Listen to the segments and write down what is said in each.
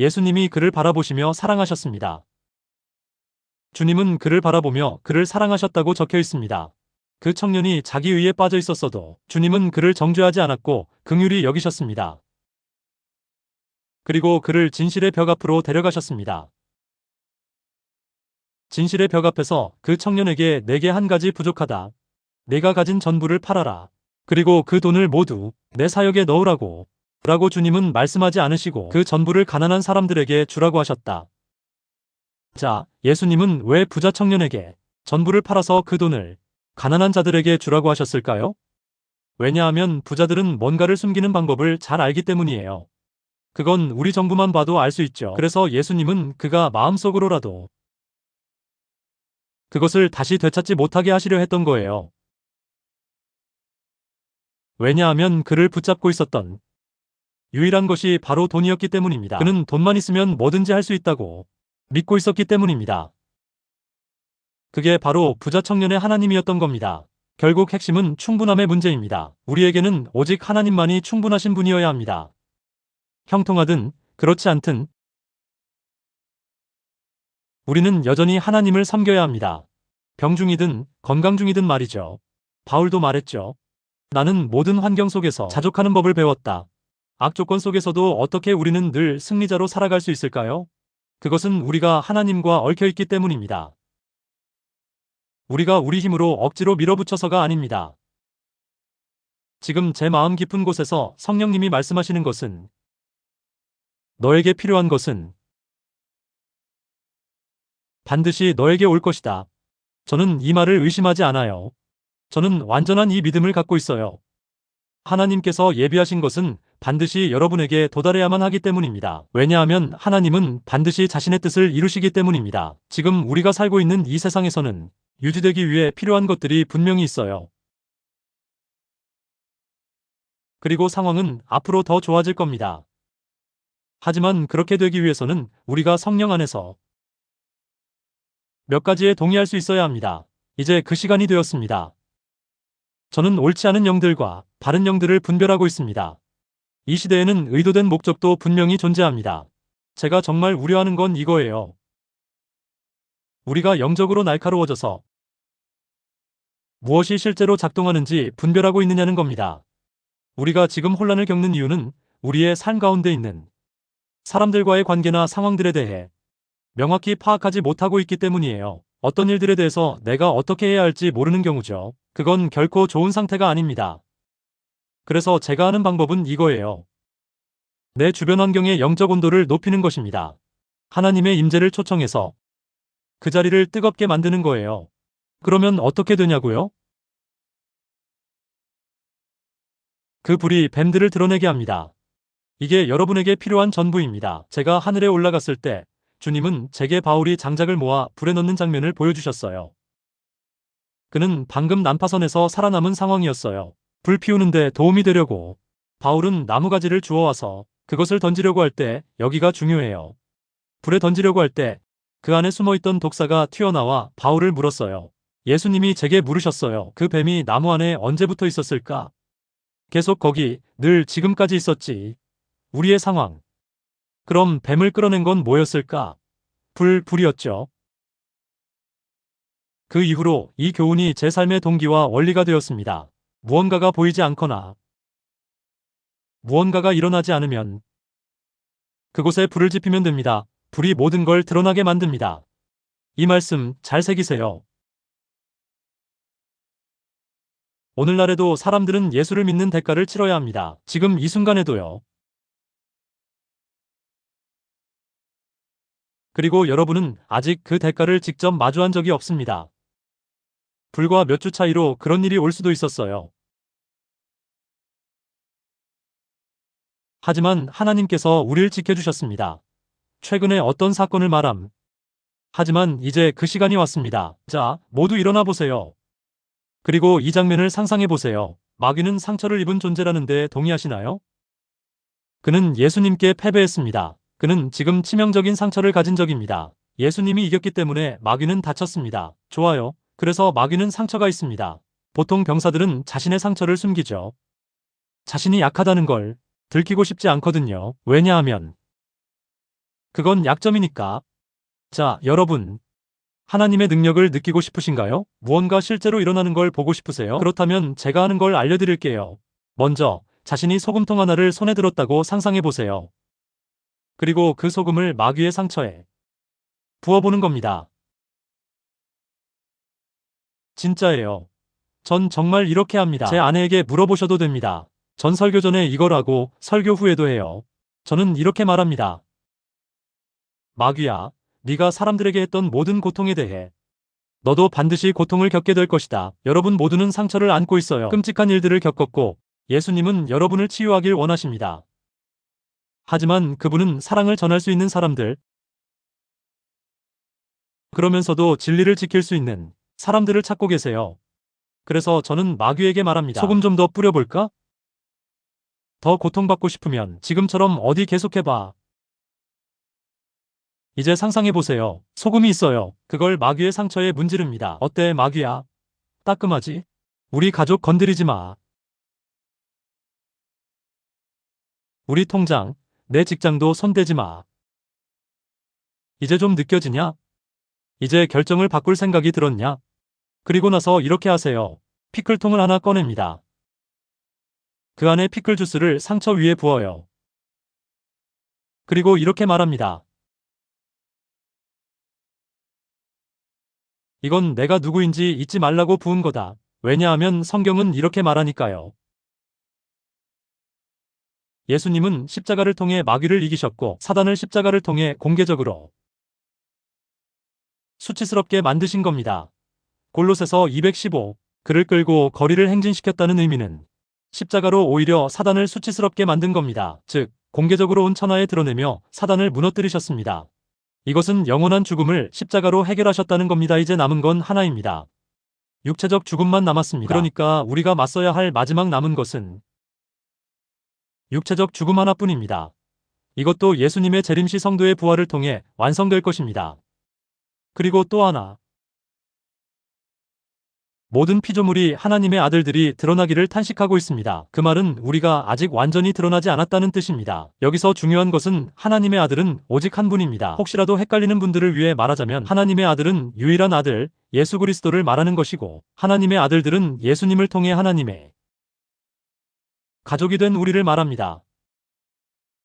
예수님이 그를 바라보시며 사랑하셨습니다. 주님은 그를 바라보며 그를 사랑하셨다고 적혀 있습니다. 그 청년이 자기 의에 빠져 있었어도 주님은 그를 정죄하지 않았고 긍휼히 여기셨습니다. 그리고 그를 진실의 벽 앞으로 데려가셨습니다. 진실의 벽 앞에서 그 청년에게 내게 한 가지 부족하다. 내가 가진 전부를 팔아라. 그리고 그 돈을 모두 내 사역에 넣으라고. 라고 주님은 말씀하지 않으시고 그 전부를 가난한 사람들에게 주라고 하셨다. 자, 예수님은 왜 부자 청년에게 전부를 팔아서 그 돈을 가난한 자들에게 주라고 하셨을까요? 왜냐하면 부자들은 뭔가를 숨기는 방법을 잘 알기 때문이에요. 그건 우리 정부만 봐도 알 수 있죠. 그래서 예수님은 그가 마음속으로라도 그것을 다시 되찾지 못하게 하시려 했던 거예요. 왜냐하면 그를 붙잡고 있었던 유일한 것이 바로 돈이었기 때문입니다. 그는 돈만 있으면 뭐든지 할 수 있다고 믿고 있었기 때문입니다. 그게 바로 부자 청년의 하나님이었던 겁니다. 결국 핵심은 충분함의 문제입니다. 우리에게는 오직 하나님만이 충분하신 분이어야 합니다. 형통하든 그렇지 않든 우리는 여전히 하나님을 섬겨야 합니다. 병 중이든 건강 중이든 말이죠. 바울도 말했죠. 나는 모든 환경 속에서 자족하는 법을 배웠다. 악조건 속에서도 어떻게 우리는 늘 승리자로 살아갈 수 있을까요? 그것은 우리가 하나님과 얽혀 있기 때문입니다. 우리가 우리 힘으로 억지로 밀어붙여서가 아닙니다. 지금 제 마음 깊은 곳에서 성령님이 말씀하시는 것은 너에게 필요한 것은 반드시 너에게 올 것이다. 저는 이 말을 의심하지 않아요. 저는 완전한 이 믿음을 갖고 있어요. 하나님께서 예비하신 것은 반드시 여러분에게 도달해야만 하기 때문입니다. 왜냐하면 하나님은 반드시 자신의 뜻을 이루시기 때문입니다. 지금 우리가 살고 있는 이 세상에서는 유지되기 위해 필요한 것들이 분명히 있어요. 그리고 상황은 앞으로 더 좋아질 겁니다. 하지만 그렇게 되기 위해서는 우리가 성령 안에서 몇 가지에 동의할 수 있어야 합니다. 이제 그 시간이 되었습니다. 저는 옳지 않은 영들과 바른 영들을 분별하고 있습니다. 이 시대에는 의도된 목적도 분명히 존재합니다. 제가 정말 우려하는 건 이거예요. 우리가 영적으로 날카로워져서 무엇이 실제로 작동하는지 분별하고 있느냐는 겁니다. 우리가 지금 혼란을 겪는 이유는 우리의 삶 가운데 있는 사람들과의 관계나 상황들에 대해 명확히 파악하지 못하고 있기 때문이에요. 어떤 일들에 대해서 내가 어떻게 해야 할지 모르는 경우죠. 그건 결코 좋은 상태가 아닙니다. 그래서 제가 하는 방법은 이거예요. 내 주변 환경의 영적 온도를 높이는 것입니다. 하나님의 임재를 초청해서 그 자리를 뜨겁게 만드는 거예요. 그러면 어떻게 되냐고요? 그 불이 뱀들을 드러내게 합니다. 이게 여러분에게 필요한 전부입니다. 제가 하늘에 올라갔을 때 주님은 제게 바울이 장작을 모아 불에 넣는 장면을 보여주셨어요. 그는 방금 난파선에서 살아남은 상황이었어요. 불 피우는데 도움이 되려고 바울은 나무가지를 주워와서 그것을 던지려고 할 때 여기가 중요해요. 불에 던지려고 할 때 그 안에 숨어있던 독사가 튀어나와 바울을 물었어요. 예수님이 제게 물으셨어요. 그 뱀이 나무 안에 언제 붙어 있었을까? 계속 거기 늘 지금까지 있었지. 우리의 상황. 그럼 뱀을 끌어낸 건 뭐였을까? 불, 불이었죠. 그 이후로 이 교훈이 제 삶의 동기와 원리가 되었습니다. 무언가가 보이지 않거나 무언가가 일어나지 않으면 그곳에 불을 지피면 됩니다. 불이 모든 걸 드러나게 만듭니다. 이 말씀 잘 새기세요. 오늘날에도 사람들은 예수를 믿는 대가를 치러야 합니다. 지금 이 순간에도요. 그리고 여러분은 아직 그 대가를 직접 마주한 적이 없습니다. 불과 몇 주 차이로 그런 일이 올 수도 있었어요. 하지만 하나님께서 우리를 지켜주셨습니다. 최근에 어떤 사건을 말함. 하지만 이제 그 시간이 왔습니다. 자, 모두 일어나 보세요. 그리고 이 장면을 상상해 보세요. 마귀는 상처를 입은 존재라는데 동의하시나요? 그는 예수님께 패배했습니다. 그는 지금 치명적인 상처를 가진 적입니다. 예수님이 이겼기 때문에 마귀는 다쳤습니다. 좋아요. 그래서 마귀는 상처가 있습니다. 보통 병사들은 자신의 상처를 숨기죠. 자신이 약하다는 걸 들키고 싶지 않거든요. 왜냐하면 그건 약점이니까. 자, 여러분. 하나님의 능력을 느끼고 싶으신가요? 무언가 실제로 일어나는 걸 보고 싶으세요? 그렇다면 제가 하는 걸 알려드릴게요. 먼저, 자신이 소금통 하나를 손에 들었다고 상상해 보세요. 그리고 그 소금을 마귀의 상처에 부어보는 겁니다. 진짜예요. 전 정말 이렇게 합니다. 제 아내에게 물어보셔도 됩니다. 전 설교 전에 이걸 하고 설교 후에도 해요. 저는 이렇게 말합니다. 마귀야, 네가 사람들에게 했던 모든 고통에 대해 너도 반드시 고통을 겪게 될 것이다. 여러분 모두는 상처를 안고 있어요. 끔찍한 일들을 겪었고 예수님은 여러분을 치유하길 원하십니다. 하지만 그분은 사랑을 전할 수 있는 사람들, 그러면서도 진리를 지킬 수 있는 사람들을 찾고 계세요. 그래서 저는 마귀에게 말합니다. 소금 좀 더 뿌려볼까? 더 고통받고 싶으면 지금처럼 어디 계속해봐. 이제 상상해보세요. 소금이 있어요. 그걸 마귀의 상처에 문지릅니다. 어때, 마귀야? 따끔하지? 우리 가족 건드리지 마. 우리 통장, 내 직장도 손대지 마. 이제 좀 느껴지냐? 이제 결정을 바꿀 생각이 들었냐? 그리고 나서 이렇게 하세요. 피클통을 하나 꺼냅니다. 그 안에 피클 주스를 상처 위에 부어요. 그리고 이렇게 말합니다. 이건 내가 누구인지 잊지 말라고 부은 거다. 왜냐하면 성경은 이렇게 말하니까요. 예수님은 십자가를 통해 마귀를 이기셨고 사단을 십자가를 통해 공개적으로 수치스럽게 만드신 겁니다. 골로새서 215 그를 끌고 거리를 행진시켰다는 의미는 십자가로 오히려 사단을 수치스럽게 만든 겁니다. 즉 공개적으로 온 천하에 드러내며 사단을 무너뜨리셨습니다. 이것은 영원한 죽음을 십자가로 해결하셨다는 겁니다. 이제 남은 건 하나입니다. 육체적 죽음만 남았습니다. 그러니까 우리가 맞서야 할 마지막 남은 것은 육체적 죽음 하나뿐입니다. 이것도 예수님의 재림시 성도의 부활을 통해 완성될 것입니다. 그리고 또 하나. 모든 피조물이 하나님의 아들들이 드러나기를 탄식하고 있습니다. 그 말은 우리가 아직 완전히 드러나지 않았다는 뜻입니다. 여기서 중요한 것은 하나님의 아들은 오직 한 분입니다. 혹시라도 헷갈리는 분들을 위해 말하자면 하나님의 아들은 유일한 아들 예수 그리스도를 말하는 것이고 하나님의 아들들은 예수님을 통해 하나님의 가족이 된 우리를 말합니다.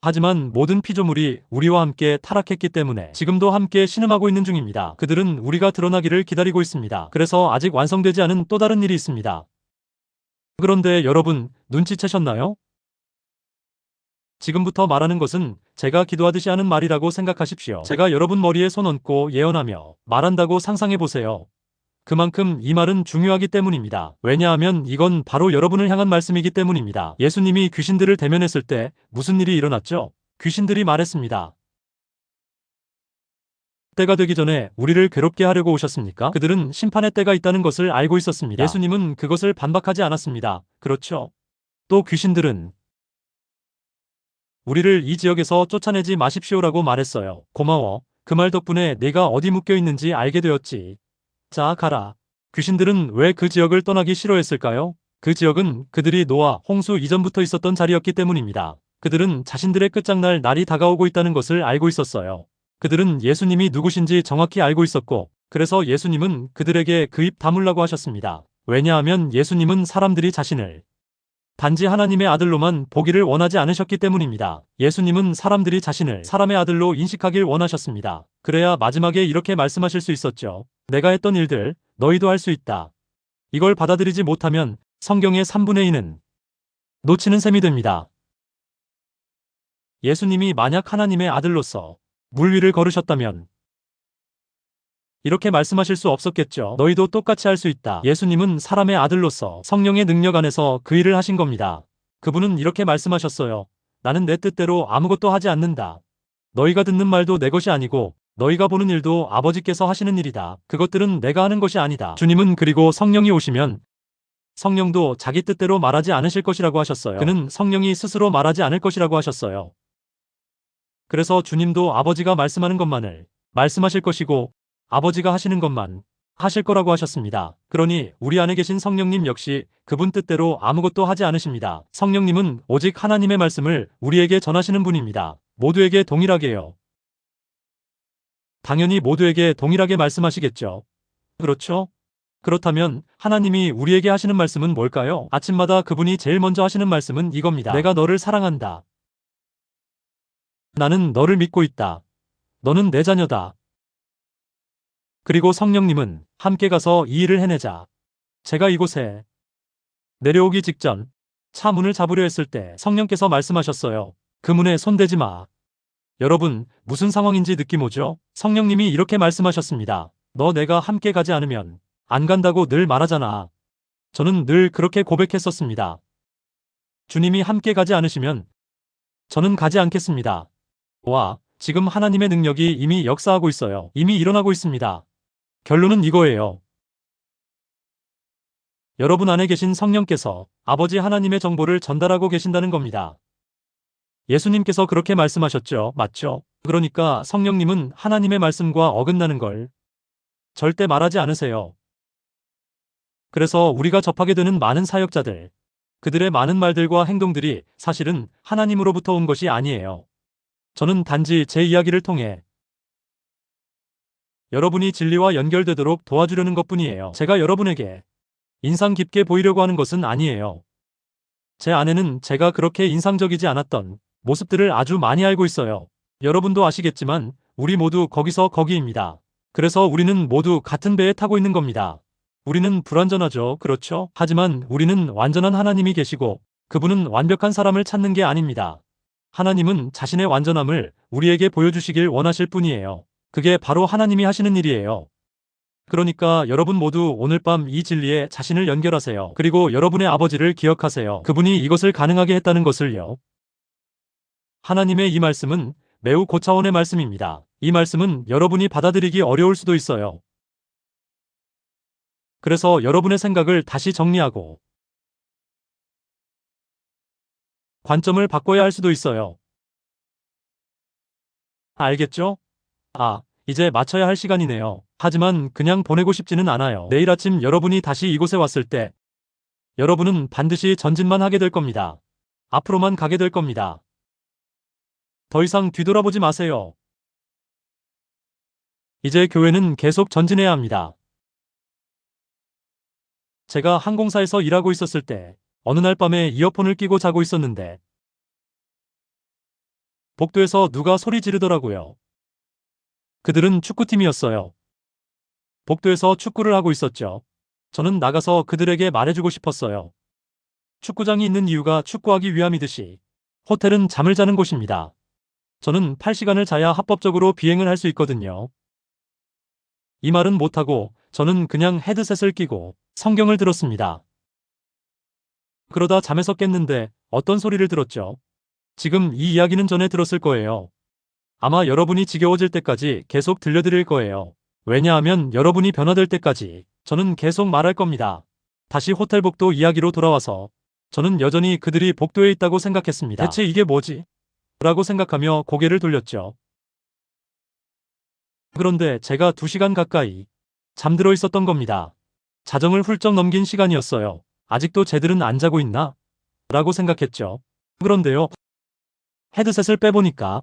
하지만 모든 피조물이 우리와 함께 타락했기 때문에 지금도 함께 신음하고 있는 중입니다. 그들은 우리가 드러나기를 기다리고 있습니다. 그래서 아직 완성되지 않은 또 다른 일이 있습니다. 그런데 여러분, 눈치채셨나요? 지금부터 말하는 것은 제가 기도하듯이 하는 말이라고 생각하십시오. 제가 여러분 머리에 손 얹고 예언하며 말한다고 상상해 보세요. 그만큼 이 말은 중요하기 때문입니다. 왜냐하면 이건 바로 여러분을 향한 말씀이기 때문입니다. 예수님이 귀신들을 대면했을 때 무슨 일이 일어났죠? 귀신들이 말했습니다. 때가 되기 전에 우리를 괴롭게 하려고 오셨습니까? 그들은 심판의 때가 있다는 것을 알고 있었습니다. 예수님은 그것을 반박하지 않았습니다. 그렇죠? 또 귀신들은 우리를 이 지역에서 쫓아내지 마십시오라고 말했어요. 고마워. 그 말 덕분에 내가 어디 묶여 있는지 알게 되었지. 자, 가라. 귀신들은 왜 그 지역을 떠나기 싫어했을까요? 그 지역은 그들이 노아, 홍수 이전부터 있었던 자리였기 때문입니다. 그들은 자신들의 끝장날 날이 다가오고 있다는 것을 알고 있었어요. 그들은 예수님이 누구신지 정확히 알고 있었고, 그래서 예수님은 그들에게 그 입 다물라고 하셨습니다. 왜냐하면 예수님은 사람들이 자신을 단지 하나님의 아들로만 보기를 원하지 않으셨기 때문입니다. 예수님은 사람들이 자신을 사람의 아들로 인식하길 원하셨습니다. 그래야 마지막에 이렇게 말씀하실 수 있었죠. 내가 했던 일들 너희도 할 수 있다. 이걸 받아들이지 못하면 성경의 3분의 2는 놓치는 셈이 됩니다. 예수님이 만약 하나님의 아들로서 물 위를 걸으셨다면 이렇게 말씀하실 수 없었겠죠. 너희도 똑같이 할 수 있다. 예수님은 사람의 아들로서 성령의 능력 안에서 그 일을 하신 겁니다. 그분은 이렇게 말씀하셨어요. 나는 내 뜻대로 아무것도 하지 않는다. 너희가 듣는 말도 내 것이 아니고 너희가 보는 일도 아버지께서 하시는 일이다. 그것들은 내가 하는 것이 아니다. 주님은 그리고 성령이 오시면 성령도 자기 뜻대로 말하지 않으실 것이라고 하셨어요. 그는 성령이 스스로 말하지 않을 것이라고 하셨어요. 그래서 주님도 아버지가 말씀하는 것만을 말씀하실 것이고 아버지가 하시는 것만 하실 거라고 하셨습니다. 그러니 우리 안에 계신 성령님 역시 그분 뜻대로 아무것도 하지 않으십니다. 성령님은 오직 하나님의 말씀을 우리에게 전하시는 분입니다. 모두에게 동일하게요. 당연히 모두에게 동일하게 말씀하시겠죠. 그렇죠? 그렇다면 하나님이 우리에게 하시는 말씀은 뭘까요? 아침마다 그분이 제일 먼저 하시는 말씀은 이겁니다. 내가 너를 사랑한다. 나는 너를 믿고 있다. 너는 내 자녀다. 그리고 성령님은 함께 가서 이 일을 해내자. 제가 이곳에 내려오기 직전 차 문을 잡으려 했을 때 성령께서 말씀하셨어요. 그 문에 손대지 마. 여러분, 무슨 상황인지 느낌 오죠? 성령님이 이렇게 말씀하셨습니다. 너 내가 함께 가지 않으면 안 간다고 늘 말하잖아. 저는 늘 그렇게 고백했었습니다. 주님이 함께 가지 않으시면 저는 가지 않겠습니다. 와, 지금 하나님의 능력이 이미 역사하고 있어요. 이미 일어나고 있습니다. 결론은 이거예요. 여러분 안에 계신 성령께서 아버지 하나님의 정보를 전달하고 계신다는 겁니다. 예수님께서 그렇게 말씀하셨죠. 맞죠? 그러니까 성령님은 하나님의 말씀과 어긋나는 걸 절대 말하지 않으세요. 그래서 우리가 접하게 되는 많은 사역자들, 그들의 많은 말들과 행동들이 사실은 하나님으로부터 온 것이 아니에요. 저는 단지 제 이야기를 통해 여러분이 진리와 연결되도록 도와주려는 것 뿐이에요. 제가 여러분에게 인상 깊게 보이려고 하는 것은 아니에요. 제 아내는 제가 그렇게 인상적이지 않았던 모습들을 아주 많이 알고 있어요. 여러분도 아시겠지만 우리 모두 거기서 거기입니다. 그래서 우리는 모두 같은 배에 타고 있는 겁니다. 우리는 불완전하죠. 그렇죠? 하지만 우리는 완전한 하나님이 계시고 그분은 완벽한 사람을 찾는 게 아닙니다. 하나님은 자신의 완전함을 우리에게 보여주시길 원하실 뿐이에요. 그게 바로 하나님이 하시는 일이에요. 그러니까 여러분 모두 오늘 밤 이 진리에 자신을 연결하세요. 그리고 여러분의 아버지를 기억하세요. 그분이 이것을 가능하게 했다는 것을요. 하나님의 이 말씀은 매우 고차원의 말씀입니다. 이 말씀은 여러분이 받아들이기 어려울 수도 있어요. 그래서 여러분의 생각을 다시 정리하고 관점을 바꿔야 할 수도 있어요. 알겠죠? 아, 이제 맞춰야 할 시간이네요. 하지만 그냥 보내고 싶지는 않아요. 내일 아침 여러분이 다시 이곳에 왔을 때 여러분은 반드시 전진만 하게 될 겁니다. 앞으로만 가게 될 겁니다. 더 이상 뒤돌아보지 마세요. 이제 교회는 계속 전진해야 합니다. 제가 항공사에서 일하고 있었을 때 어느 날 밤에 이어폰을 끼고 자고 있었는데 복도에서 누가 소리 지르더라고요. 그들은 축구팀이었어요. 복도에서 축구를 하고 있었죠. 저는 나가서 그들에게 말해주고 싶었어요. 축구장이 있는 이유가 축구하기 위함이듯이 호텔은 잠을 자는 곳입니다. 저는 8시간을 자야 합법적으로 비행을 할 수 있거든요. 이 말은 못하고 저는 그냥 헤드셋을 끼고 성경을 들었습니다. 그러다 잠에서 깼는데 어떤 소리를 들었죠? 지금 이 이야기는 전에 들었을 거예요. 아마 여러분이 지겨워질 때까지 계속 들려드릴 거예요. 왜냐하면 여러분이 변화될 때까지 저는 계속 말할 겁니다. 다시 호텔 복도 이야기로 돌아와서 저는 여전히 그들이 복도에 있다고 생각했습니다. 대체 이게 뭐지? 라고 생각하며 고개를 돌렸죠. 그런데 제가 2시간 가까이 잠들어 있었던 겁니다. 자정을 훌쩍 넘긴 시간이었어요. 아직도 쟤들은 안 자고 있나? 라고 생각했죠. 그런데요. 헤드셋을 빼보니까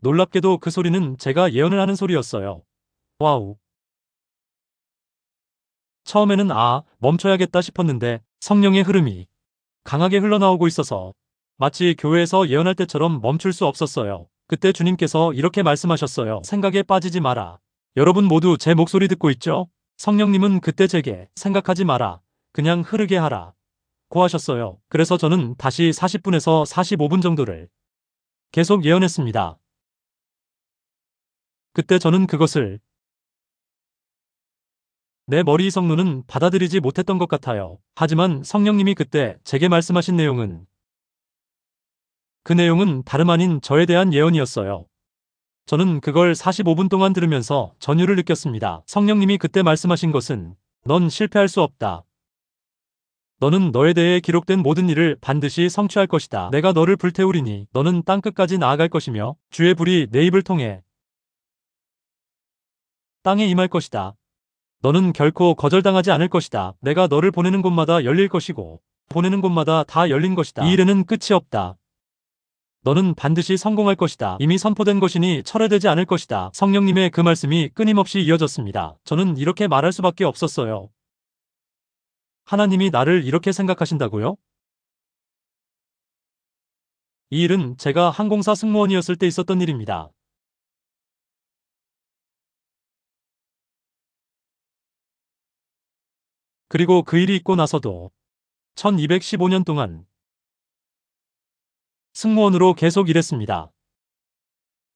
놀랍게도 그 소리는 제가 예언을 하는 소리였어요. 와우. 처음에는 아, 멈춰야겠다 싶었는데 성령의 흐름이 강하게 흘러나오고 있어서 마치 교회에서 예언할 때처럼 멈출 수 없었어요. 그때 주님께서 이렇게 말씀하셨어요. 생각에 빠지지 마라. 여러분 모두 제 목소리 듣고 있죠? 성령님은 그때 제게 생각하지 마라. 그냥 흐르게 하라. 고 하셨어요. 그래서 저는 다시 40분에서 45분 정도를 계속 예언했습니다. 그때 저는 그것을 내 머리 성노는 받아들이지 못했던 것 같아요. 하지만 성령님이 그때 제게 말씀하신 내용은 그 내용은 다름 아닌 저에 대한 예언이었어요. 저는 그걸 45분 동안 들으면서 전율을 느꼈습니다. 성령님이 그때 말씀하신 것은 넌 실패할 수 없다. 너는 너에 대해 기록된 모든 일을 반드시 성취할 것이다. 내가 너를 불태우리니 너는 땅끝까지 나아갈 것이며 주의 불이 내 입을 통해 땅에 임할 것이다. 너는 결코 거절당하지 않을 것이다. 내가 너를 보내는 곳마다 열릴 것이고 보내는 곳마다 다 열린 것이다. 이 일에는 끝이 없다. 너는 반드시 성공할 것이다. 이미 선포된 것이니 철회되지 않을 것이다. 성령님의 그 말씀이 끊임없이 이어졌습니다. 저는 이렇게 말할 수밖에 없었어요. 하나님이 나를 이렇게 생각하신다고요? 이 일은 제가 항공사 승무원이었을 때 있었던 일입니다. 그리고 그 일이 있고 나서도 1215년 동안 승무원으로 계속 일했습니다.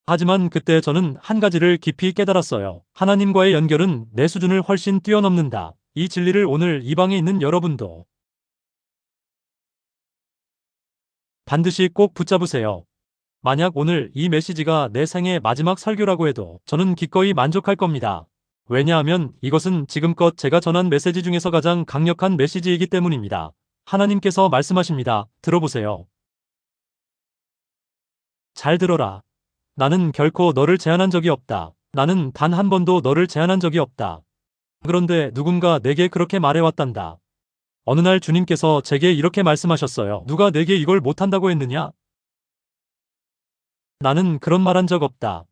하지만 그때 저는 한 가지를 깊이 깨달았어요. 하나님과의 연결은 내 수준을 훨씬 뛰어넘는다. 이 진리를 오늘 이 방에 있는 여러분도 반드시 꼭 붙잡으세요. 만약 오늘 이 메시지가 내 생의 마지막 설교라고 해도 저는 기꺼이 만족할 겁니다. 왜냐하면 이것은 지금껏 제가 전한 메시지 중에서 가장 강력한 메시지이기 때문입니다. 하나님께서 말씀하십니다. 들어보세요. 잘 들어라. 나는 결코 너를 제한한 적이 없다. 나는 단 한 번도 너를 제한한 적이 없다. 그런데 누군가 내게 그렇게 말해왔단다. 어느 날 주님께서 제게 이렇게 말씀하셨어요. 누가 내게 이걸 못한다고 했느냐? 나는 그런 말 한 적 없다.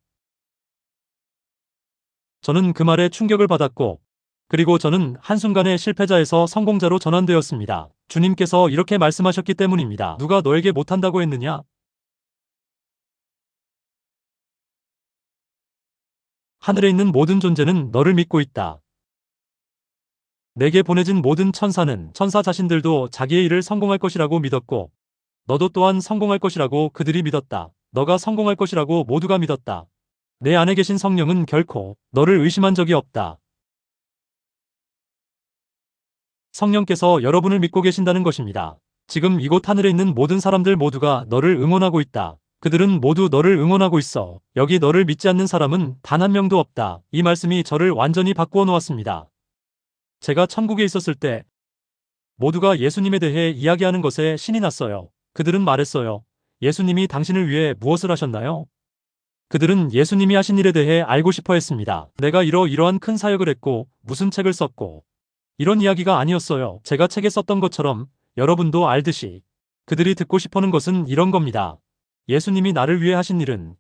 저는 그 말에 충격을 받았고, 그리고 저는 한순간에 실패자에서 성공자로 전환되었습니다. 주님께서 이렇게 말씀하셨기 때문입니다. 누가 너에게 못한다고 했느냐? 하늘에 있는 모든 존재는 너를 믿고 있다. 내게 보내진 모든 천사는 천사 자신들도 자기의 일을 성공할 것이라고 믿었고, 너도 또한 성공할 것이라고 그들이 믿었다. 너가 성공할 것이라고 모두가 믿었다. 내 안에 계신 성령은 결코 너를 의심한 적이 없다. 성령께서 여러분을 믿고 계신다는 것입니다. 지금 이곳 하늘에 있는 모든 사람들 모두가 너를 응원하고 있다. 그들은 모두 너를 응원하고 있어. 여기 너를 믿지 않는 사람은 단 한 명도 없다. 이 말씀이 저를 완전히 바꾸어 놓았습니다. 제가 천국에 있었을 때 모두가 예수님에 대해 이야기하는 것에 신이 났어요. 그들은 말했어요. 예수님이 당신을 위해 무엇을 하셨나요? 그들은 예수님이 하신 일에 대해 알고 싶어 했습니다. 내가 이러이러한 큰 사역을 했고 무슨 책을 썼고 이런 이야기가 아니었어요. 제가 책에 썼던 것처럼 여러분도 알듯이 그들이 듣고 싶어하는 것은 이런 겁니다. 예수님이 나를 위해 하신 일은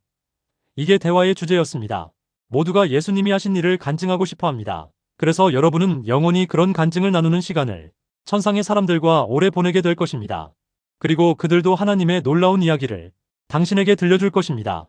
이게 대화의 주제였습니다. 모두가 예수님이 하신 일을 간증하고 싶어 합니다. 그래서 여러분은 영원히 그런 간증을 나누는 시간을 천상의 사람들과 오래 보내게 될 것입니다. 그리고 그들도 하나님의 놀라운 이야기를 당신에게 들려줄 것입니다.